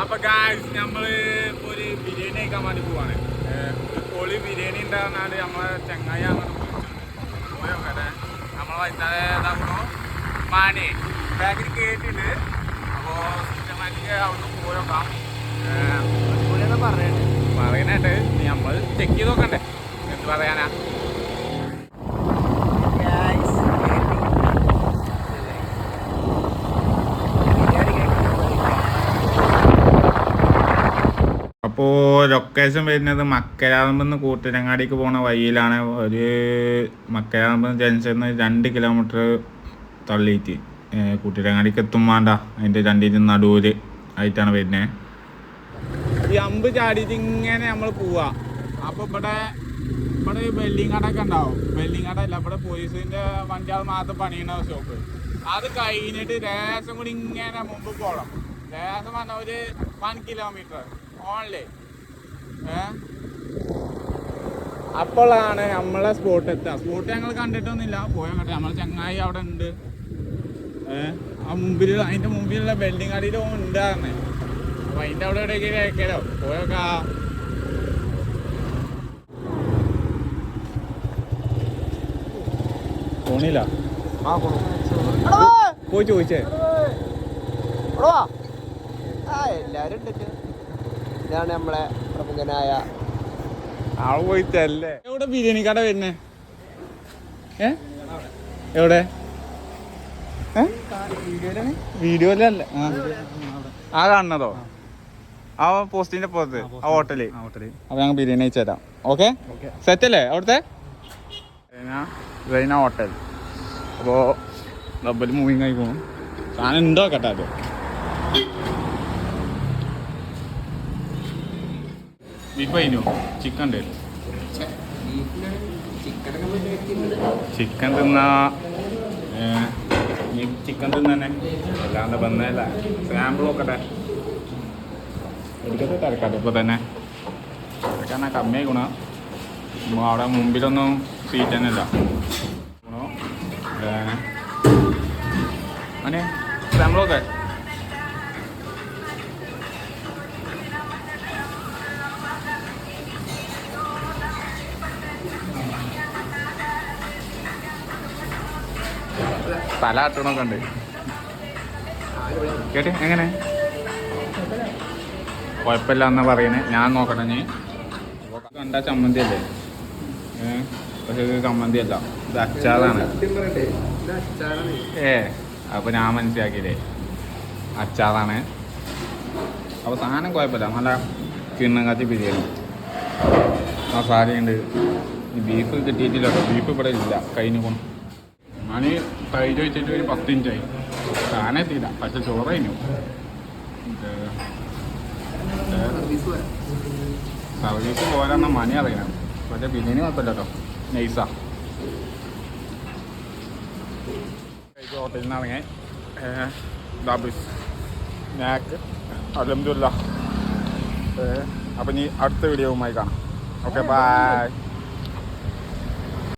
അപ്പൊ ഗായ്സ് നമ്മൾ ഒരു ബിരിയാണി കഴിക്കാൻ വേണ്ടി പോവാണ്. പൊളി ബിരിയാണി ഉണ്ടാകുന്നാൽ നമ്മളെ ചെങ്ങായി അങ്ങനെ പോയോക്കട്ടെ നമ്മളെ വൈകുന്നേരം ഏതാക്കണോ മാനെ. ബാക്കിൽ കേട്ടിട്ട്. അപ്പോ സിസ്റ്റമാറ്റിക് അവിടുന്ന് പോയോക്കാം ഏഹ് പറയണേട്ട് നമ്മൾ ചെക്ക് ചെയ്ത് നോക്കണ്ടേ? എന്ത് പറയാനാ? അപ്പോൾ ലൊക്കേഷൻ വരുന്നത് മക്കരാമ്പന്ന് കൂട്ടിരങ്ങാടിക്ക് പോണ വഴിയിലാണ്. ഒരു മക്കരാമ്പ് ജംഗ്ഷനിൽ നിന്ന് രണ്ട് കിലോമീറ്റർ തള്ളിയിട്ട് കൂട്ടിരങ്ങാടിക്ക് എത്തും വേണ്ട അതിന്റെ രണ്ടിന്റെ നടുവിൽ ആയിട്ടാണ് വരുന്നത് ഈ അമ്പ് ചാടിയിട്ട് ഇങ്ങനെ നമ്മൾ പോവാ. അപ്പോൾ ഇവിടെ ഇവിടെ വെല്ലിങ് കടയൊക്കെ ഉണ്ടാവും. വെല്ലിങ് കട അല്ല ഇവിടെ പോലീസിന്റെ അത് മാത്രം പണിയണ ഷോപ്പ് അത് കഴിഞ്ഞിട്ട് രേശം കൂടി ഇങ്ങനെ മുമ്പ് പോകണം ലേശം പറഞ്ഞ ഒരു വൺ കിലോമീറ്റർ ഓൺലി ഏ? അപ്പോഴാണ് നമ്മളെ സ്പോട്ട് എത്തുക. സ്പോട്ട് ഞങ്ങൾ കണ്ടിട്ടൊന്നുമില്ല. പോയാട്ടെ നമ്മളെ ചങ്ങായി അവിടെ ഉണ്ട്. ഏ? ആ മുമ്പിൽ അതിന്റെ മുമ്പിലുള്ള ബിൽഡിംഗ് അടിയിൽ ഉണ്ടായിരുന്നേ അപ്പൊ അതിന്റെ അവിടെ എവിടെയൊക്കെ കേൾക്കാലോ പോയൊക്കെ ഫോണില്ല പോയി ചോദിച്ചേ. എല്ലാരും ഉണ്ടല്ലോ ഇതാണ് നമ്മളെ പ്രമുഖനായ ആൾ പോയിട്ടല്ലേ? എവിടെ ബിരിയാണി കട വരുന്നേ? ഏ? എവിടെ? അല്ല? ആ. കാണുന്നതോ? ആ പോസ്റ്റിന്റെ പുറത്ത് ആ ഹോട്ടൽ. അപ്പൊ ഞങ്ങൾ ബിരിയാണി അയച്ചു തരാം. ഓക്കെ? സെറ്റ് അല്ലേ അവിടുത്തെ? റൈന ഹോട്ടൽ. അപ്പോ ഡബിൾ മൂവിങ് ആയി പോകും സാധനം ഉണ്ടോ കേട്ടോ അത്? ബീഫ് കഴിഞ്ഞു? ചിക്കൻ ഉണ്ട് ചിക്കൻ തിന്നാ നീ ചിക്കൻ തിന്നെ അല്ലാണ്ട് വന്നല്ല. സാമ്പിൾ നോക്കട്ടെ എടുക്കട്ടെ തിരക്കാട്ടെ. ഇപ്പോൾ തന്നെ. തിരക്കാനാ കമ്മിയായി ഗുണ. അവിടെ മുമ്പിലൊന്നും സീറ്റ് തന്നെ ഇല്ല. ഗുണോ? അനെ സാമ്പിൾ നോക്കെ തല ആട്ടണൊക്കെ ഉണ്ട്. കേട്ടെ എങ്ങനെ? കുഴപ്പമില്ല എന്നാ പറയുന്നത് ഞാൻ നോക്കട്ടെ നീ കണ്ട ചമ്മന്തി അല്ലേ പക്ഷെ ചമ്മന്തി അല്ല ഇത് അച്ചാറാണ്. ഏ അപ്പൊ ഞാൻ മനസ്സിലാക്കിയില്ലേ? അച്ചാറാണ്. അപ്പൊ സാധനം കുഴപ്പമില്ല. നല്ല കിണ്ണങ്ങാത്തി ബിരിയാണി. മസാലയുണ്ട്. ബീഫ് കിട്ടിയിട്ടില്ല ബീഫ് ഇവിടെ ഇല്ല. കഴിഞ്ഞു പോണം. ഞാൻ തൈര് വെച്ചിട്ട് ഒരു പത്തിഞ്ചായി സാധനം എത്തിയില്ല. പക്ഷെ ചോറ് കഴിഞ്ഞു. സർവീസ് പോരാന്ന മണി അറിയണം പക്ഷെ ബിരിയാണി കുഴപ്പമില്ല കേട്ടോ നൈസാ ഹോട്ടലിൽ നിന്ന് ഇറങ്ങി ഡബിസ് സ്നാക്ക്. അലഹമില്ല അപ്പം ഇനി അടുത്ത വീഡിയോവുമായി കാണാം. Okay bye